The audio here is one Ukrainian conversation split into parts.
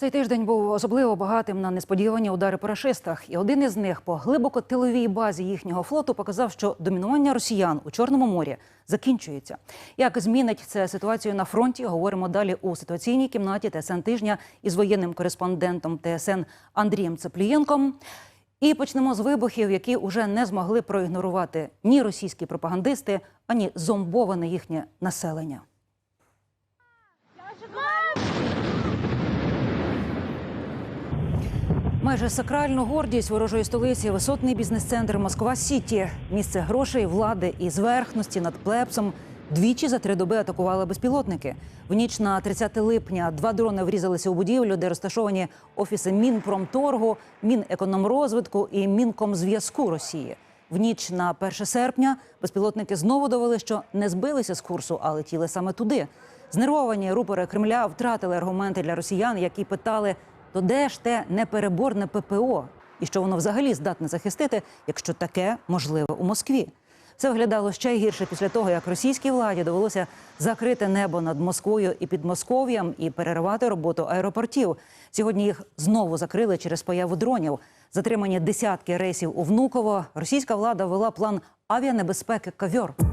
Цей тиждень був особливо багатим на несподівані удари по рашистах, і один із них по глибоко тиловій базі їхнього флоту показав, що домінування росіян у Чорному морі закінчується. Як змінить це ситуацію на фронті? Говоримо далі у ситуаційній кімнаті ТСН тижня із воєнним кореспондентом ТСН Андрієм Цеплієнком. І почнемо з вибухів, які уже не змогли проігнорувати ні російські пропагандисти, ані зомбоване їхнє населення. Майже сакральну гордість ворожої столиці висотний бізнес-центр Москва Сіті, місце грошей, влади і зверхності над плебсом. Двічі за три доби атакували безпілотники. В ніч на 30 липня два дрони врізалися у будівлю, де розташовані офіси Мінпромторгу, Мінекономрозвитку і Мінкомзв'язку Росії. В ніч на 1 серпня безпілотники знову довели, що не збилися з курсу, а летіли саме туди. Знервовані рупори Кремля втратили аргументи для росіян, які питали, то де ж те непереборне ППО, і що воно взагалі здатне захистити, якщо таке можливе у Москві. Це виглядало ще гірше після того, як російській владі довелося закрити небо над Москвою і Підмосков'ям і перервати роботу аеропортів. Сьогодні їх знову закрили через появу дронів. Затримані десятки рейсів у Внуково. Російська влада ввела план авіанебезпеки «Ковьор».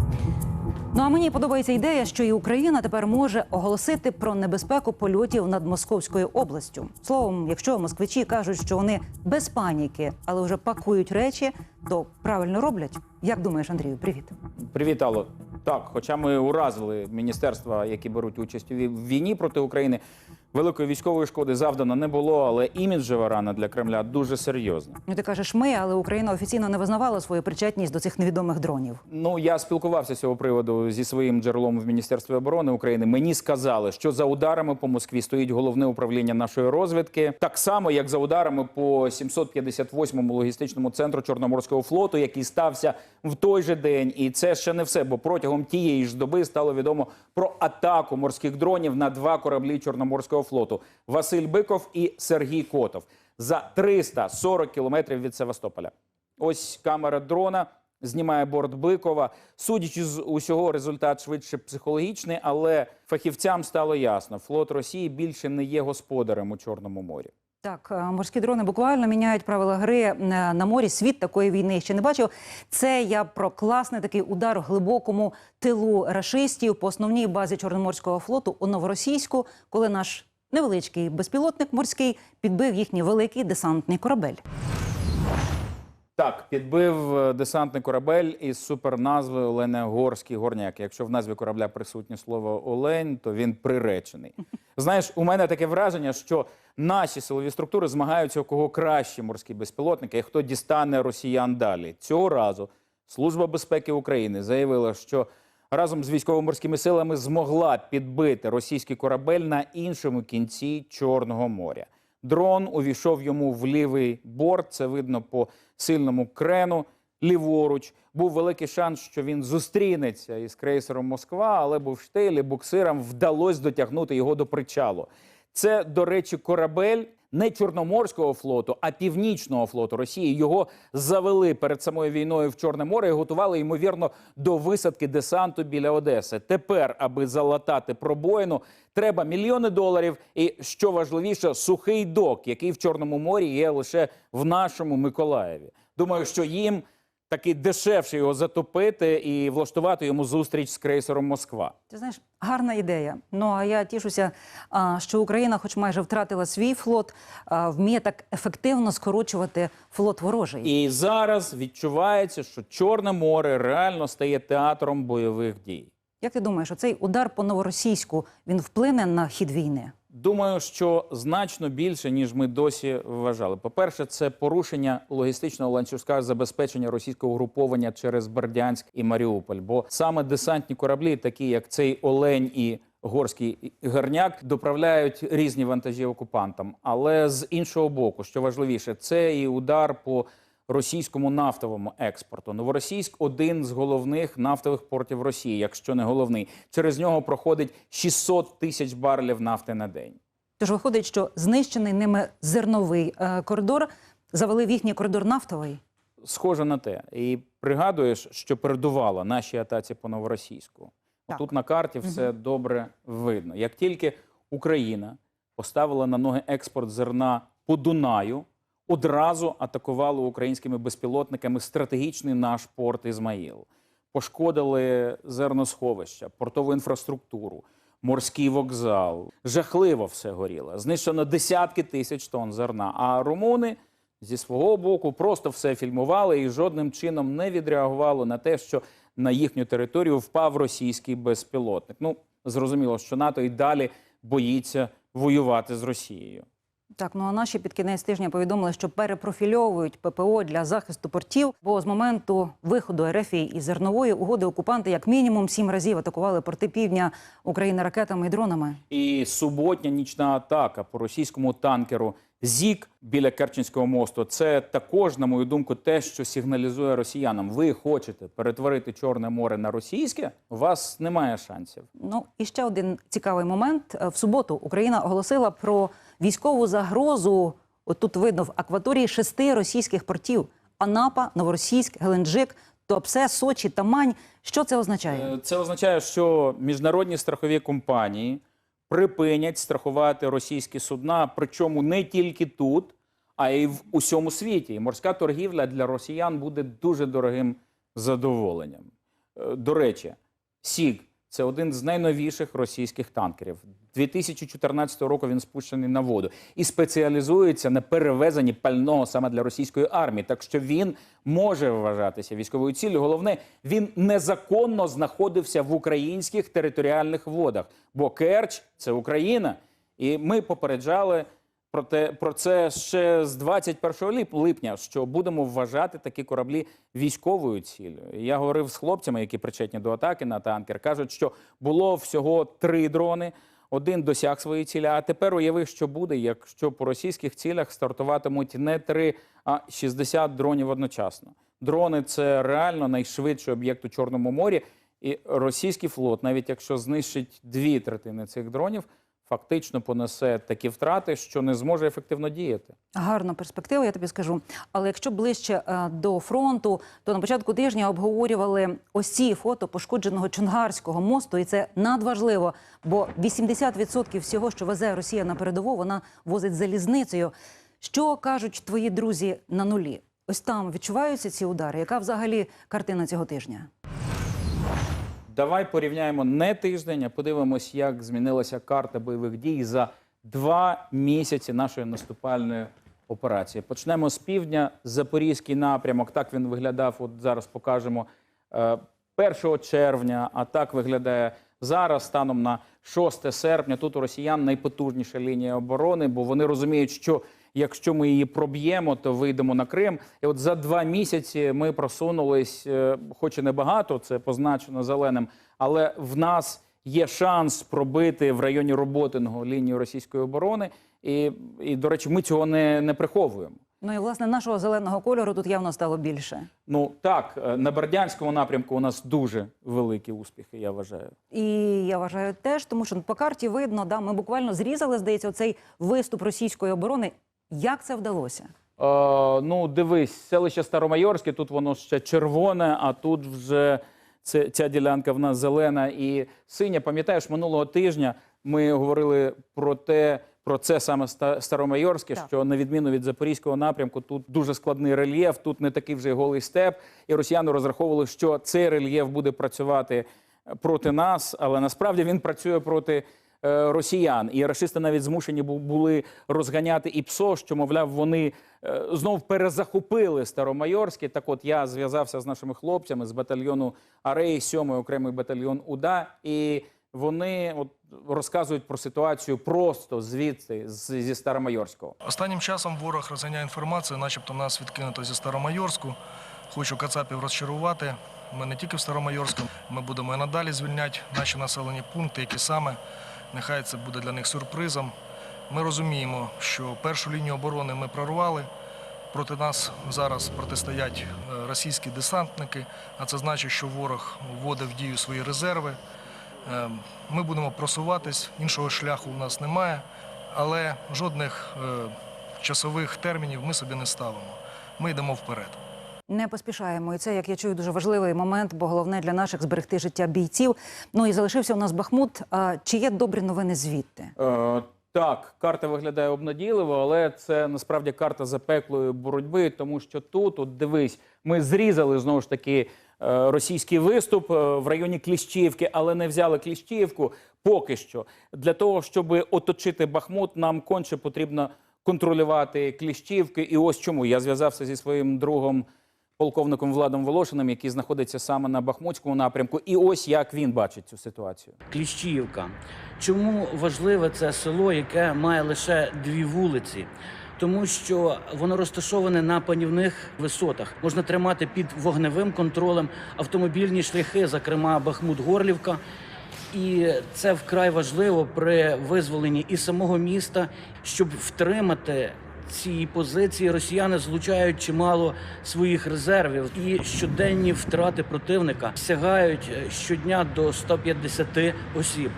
Ну а мені подобається ідея, що і Україна тепер може оголосити про небезпеку польотів над Московською областю. Словом, якщо москвичі кажуть, що вони без паніки, але вже пакують речі, то правильно роблять. Як думаєш, Андрію? Привіт. Привіт, Алло. Так, хоча ми уразили міністерства, які беруть участь у війні проти України, великої військової шкоди завдано не було, але іміджева рана для Кремля дуже серйозна. Ну ти кажеш, ми, але Україна офіційно не визнавала свою причетність до цих невідомих дронів. Ну я спілкувався з цього приводу зі своїм джерелом в Міністерстві оборони України. Мені сказали, що за ударами по Москві стоїть головне управління нашої розвідки, так само як за ударами по 758-му логістичному центру Чорноморського флоту, який стався в той же день. І це ще не все, бо протягом тієї ж доби стало відомо про атаку морських дронів на два кораблі Чорноморського флоту: Василь Биков і Сергій Котов за 340 кілометрів від Севастополя. Ось камера дрона знімає борт Бикова. Судячи з усього, результат швидше психологічний, але фахівцям стало ясно: флот Росії більше не є господарем у Чорному морі. Так, е, морські дрони буквально міняють правила гри е, на морі. Світ такої війни ще не бачив. Це я про класний такий удар глибокому тилу рашистів по основній базі Чорноморського флоту у Новоросійську, коли наш невеличкий безпілотник морський підбив їхній великий десантний корабель. Так, підбив е, десантний корабель із суперназвою Оленегорський горняк. Якщо в назві корабля присутнє слово Олень, то він приречений. Знаєш, у мене таке враження, що наші силові структури змагаються, у кого кращі морські безпілотники, і хто дістане росіян далі. Цього разу Служба безпеки України заявила, що разом з військово-морськими силами змогла підбити російський корабель на іншому кінці Чорного моря. Дрон увійшов йому в лівий борт. Це видно по сильному крену. Ліворуч був великий шанс, що він зустрінеться із крейсером Москва, але Бувштейлі буксирам вдалося дотягнути його до причалу. Це, до речі, корабель не Чорноморського флоту, а Північного флоту Росії. Його завели перед самою війною в Чорне море і готували ймовірно до висадки десанту біля Одеси. Тепер, аби залатати пробоїну, треба мільйони доларів. І що важливіше, сухий док, який в Чорному морі є лише в нашому Миколаєві. Думаю, що їм таки дешевше його затопити і влаштувати йому зустріч з крейсером Москва. Ти знаєш, гарна ідея. Ну а я тішуся, що Україна, хоч майже втратила свій флот, вміє так ефективно скорочувати флот ворожий. І зараз відчувається, що Чорне море реально стає театром бойових дій. Як ти думаєш, оцей удар по новоросійську він вплине на хід війни? Думаю, що значно більше, ніж ми досі вважали. По-перше, це порушення логістичного ланцюжка забезпечення російського угруповання через Бердянськ і Маріуполь. Бо саме десантні кораблі, такі як цей Олень і Горський гарняк, доправляють різні вантажі окупантам. Але з іншого боку, що важливіше, це і удар по російському нафтовому експорту. Новоросійськ один з головних нафтових портів Росії, якщо не головний. Через нього проходить 600 тисяч барелів нафти на день. Тож виходить, що знищений ними зерновий е, коридор завели в їхній коридор нафтовий. Схоже на те. І пригадуєш, що передувала нашій атаці по новоросійську. Так. Тут на карті все добре видно. Як тільки Україна поставила на ноги експорт зерна по Дунаю, одразу атакували українськими безпілотниками стратегічний наш порт Ізмаїл. Пошкодили зерносховища, портову інфраструктуру, морський вокзал. Жахливо все горіло. Знищено десятки тисяч тонн зерна. А румуни зі свого боку просто все фільмували і жодним чином не відреагували на те, що на їхню територію впав російський безпілотник. Ну зрозуміло, що НАТО і далі боїться воювати з Росією. Так, ну а наші під кінець тижня повідомили, що перепрофільовують ППО для захисту портів. Бо з моменту виходу РФ із зернової угоди окупанти як мінімум сім разів атакували порти півдня України ракетами і дронами. І суботня нічна атака по російському танкеру Зік біля Керченського мосту. Це також, на мою думку, те, що сигналізує росіянам. Ви хочете перетворити Чорне море на російське? У вас немає шансів. Ну і ще один цікавий момент. Е, В суботу Україна оголосила про військову загрозу. От тут видно в акваторії шести російських портів: Анапа, Новоросійськ, Геленджик, Туапсе, Сочі, Тамань. Що це означає? Е, Це означає, що міжнародні страхові компанії припинять страхувати російські судна, причому не тільки тут, а й в усьому світі. І морська торгівля для росіян буде дуже дорогим задоволенням. Е, До речі, Сіг це один з найновіших російських танкерів. 2014 року він спущений на воду і спеціалізується на перевезенні пального саме для російської армії. Так що він може вважатися військовою ціллю. Головне, він незаконно знаходився в українських територіальних водах, бо Керч це Україна, і ми попереджали. Про те про це ще з 21 лип- липня, що будемо вважати такі кораблі військовою ціллю. Я говорив з хлопцями, які причетні до атаки на танкер. кажуть, що було всього три дрони. Один досяг своєї цілі. А тепер уяви, що буде, якщо по російських цілях стартуватимуть не три, а 60 дронів одночасно. Дрони це реально найшвидший об'єкт у Чорному морі. І російський флот, навіть якщо знищить дві третини цих дронів, фактично понесе такі втрати, що не зможе ефективно діяти. Гарна перспектива, я тобі скажу. Але якщо ближче е, до фронту, то на початку тижня обговорювали ось ці фото пошкодженого Чонгарського мосту, і це надважливо, бо 80% всього, що везе Росія на передову, вона возить залізницею. Що кажуть твої друзі на нулі? Ось там відчуваються ці удари. Яка взагалі картина цього тижня? Давай порівняємо не тиждень, а подивимось, як змінилася карта бойових дій за два місяці нашої наступальної операції. Почнемо з півдня. Запорізький напрямок. Так він виглядав. От зараз покажемо е, 1 червня. А так виглядає зараз, станом на 6 серпня. Тут у росіян найпотужніша лінія оборони, бо вони розуміють, що якщо ми її проб'ємо, то вийдемо на Крим. І от за два місяці ми просунулись, е, хоч і небагато, це позначено зеленим, але в нас є шанс пробити в районі Роботиного лінію російської оборони. І, і до речі, ми цього не, не приховуємо. Ну і власне нашого зеленого кольору тут явно стало більше. Ну так, е, на Бердянському напрямку у нас дуже великі успіхи, я вважаю. І я вважаю теж, тому що по карті видно, да, ми буквально зрізали, здається, оцей виступ російської оборони. Як це вдалося? Е, ну, дивись, селище Старомайорське, тут воно ще червоне, а тут вже це, ця ділянка в нас зелена і синя. Пам'ятаєш, минулого тижня ми говорили про те, про це саме Ста- Старомайорське, Так. що на відміну від запорізького напрямку, тут дуже складний рельєф, тут не такий вже голий степ. І росіяни розраховували, що цей рельєф буде працювати проти нас, але насправді він працює проти росіян. І рашисти навіть змушені були розганяти і ПСО, що, мовляв, вони е, знов перезахопили Старомайорське. Так от я зв'язався з нашими хлопцями з батальйону Арей, 7 окремий батальйон УДА, і вони от розказують про ситуацію просто звідси, зі Старомайорського. Останнім часом ворог розганяє інформацію, начебто нас відкинуто зі Старомайорську. Хочу Кацапів розчарувати. Ми не тільки в Старомайорську, ми будемо і надалі звільняти наші населені пункти, які саме. Нехай це буде для них сюрпризом. Ми розуміємо, що першу лінію оборони ми прорвали. Проти нас зараз протистоять е, російські десантники, а це значить, що ворог вводить в дію свої резерви. Е, Ми будемо просуватись, іншого шляху у нас немає, але жодних е, часових термінів ми собі не ставимо. Ми йдемо вперед. Не поспішаємо, і це, як я чую, дуже важливий момент, бо головне для наших зберегти життя бійців. Ну і залишився у нас Бахмут. А чи є добрі новини звідти? Е, Так, карта виглядає обнадійливо, але це насправді карта запеклої боротьби, тому що тут, от дивись, ми зрізали знову ж таки е, російський виступ е, в районі Кліщівки, але не взяли Кліщівку поки що. Для того, щоб оточити Бахмут, нам конче потрібно контролювати Кліщівки. І ось чому я зв'язався зі своїм другом. Полковником Владом Волошиним, який знаходиться саме на Бахмутському напрямку, і ось як він бачить цю ситуацію. Кліщіївка. Чому важливе це село, яке має лише дві вулиці? Тому що воно розташоване на панівних висотах. Можна тримати під вогневим контролем автомобільні шляхи, зокрема Бахмут-Горлівка. І це вкрай важливо при визволенні і самого міста, щоб втримати ці позиції. Росіяни злучають чимало своїх резервів, і щоденні втрати противника сягають е, щодня до 150 осіб.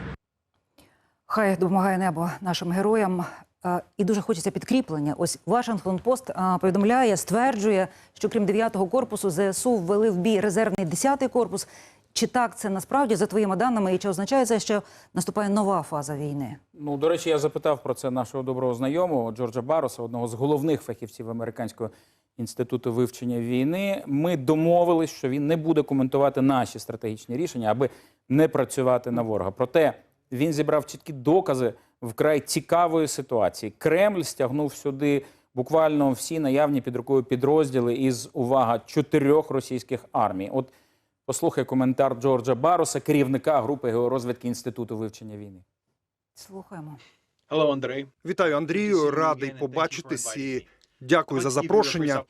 Хай допомагає небо нашим героям. Е, І дуже хочеться підкріплення. Ось Вашингтон Пост е, повідомляє, стверджує, що крім 9-го корпусу ЗСУ ввели в бій резервний 10-й корпус. Чи так це насправді за твоїми даними, і чи означає це, що наступає нова фаза війни? Ну, до речі, я запитав про це нашого доброго знайомого Джорджа Бароса, одного з головних фахівців Американського інституту вивчення війни. Ми домовились, що він не буде коментувати наші стратегічні рішення, аби не працювати на ворога. Проте він зібрав чіткі докази вкрай цікавої ситуації. Кремль стягнув сюди буквально всі наявні під рукою підрозділи із увага чотирьох російських армій. От послухай коментар Джорджа Бароса, керівника групи георозвідки Інституту вивчення війни. Слухаємо. Hello, Андрій. Вітаю, Андрію. Радий побачитись і дякую за запрошення.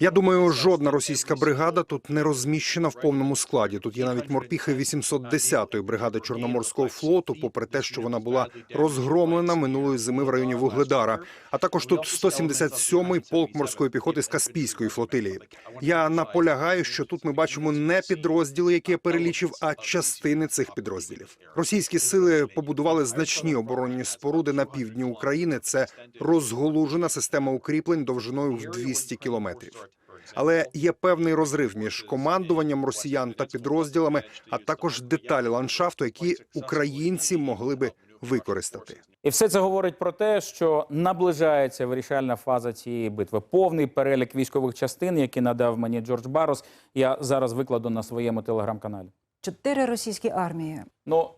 Я думаю, жодна російська бригада тут не розміщена в повному складі. Тут є навіть морпіхи 810-ї бригади Чорноморського флоту, попри те, що вона була розгромлена минулої зими в районі Вугледара. А також тут 177-й полк морської піхоти з Каспійської флотилії. Я наполягаю, що тут ми бачимо не підрозділи, які я перелічив, а частини цих підрозділів. Російські сили побудували значні оборонні споруди на півдні України. Це розголужена система укріплень довжиною в 200 кілометрів. Але є певний розрив між командуванням росіян та підрозділами, а також деталі ландшафту, які українці могли би використати. І все це говорить про те, що наближається вирішальна фаза цієї битви. Повний перелік військових частин, які надав мені Джордж Барос, я зараз викладу на своєму телеграм-каналі. Чотири російські армії. Ну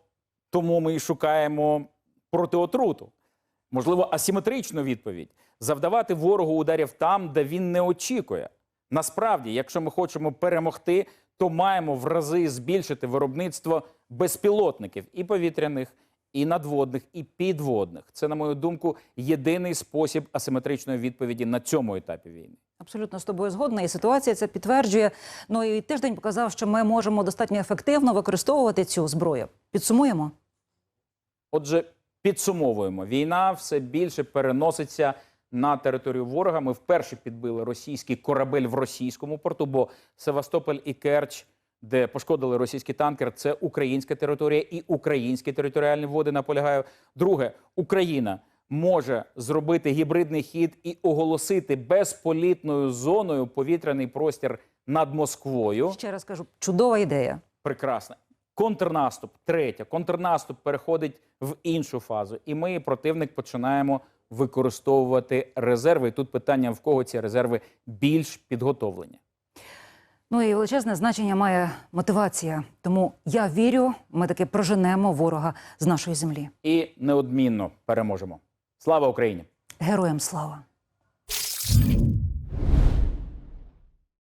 тому ми і шукаємо протиотруту. Можливо, асиметричну відповідь завдавати ворогу ударів там, де він не очікує. Насправді, якщо ми хочемо перемогти, то маємо в рази збільшити виробництво безпілотників і повітряних, і надводних, і підводних. Це, на мою думку, єдиний спосіб асиметричної відповіді на цьому етапі війни. Абсолютно з тобою згодна, і ситуація це підтверджує. Ну і тиждень показав, що ми можемо достатньо ефективно використовувати цю зброю. Підсумуємо. Отже, підсумовуємо: війна все більше переноситься на територію ворога. Ми вперше підбили російський корабель в російському порту, бо Севастополь і Керч, де пошкодили російський танкер, це українська територія і українські територіальні води. Наполягаю. Друге, Україна може зробити гібридний хід і оголосити безполітною зоною повітряний простір над Москвою. Ще раз кажу, чудова ідея. Прекрасно. Контрнаступ, третє. Контрнаступ переходить в іншу фазу, і ми, противник, починаємо використовувати резерви. І тут питання: в кого ці резерви більш підготовлені. Ну і величезне значення має мотивація. Тому я вірю, ми таки проженемо ворога з нашої землі. І неодмінно переможемо. Слава Україні! Героям слава!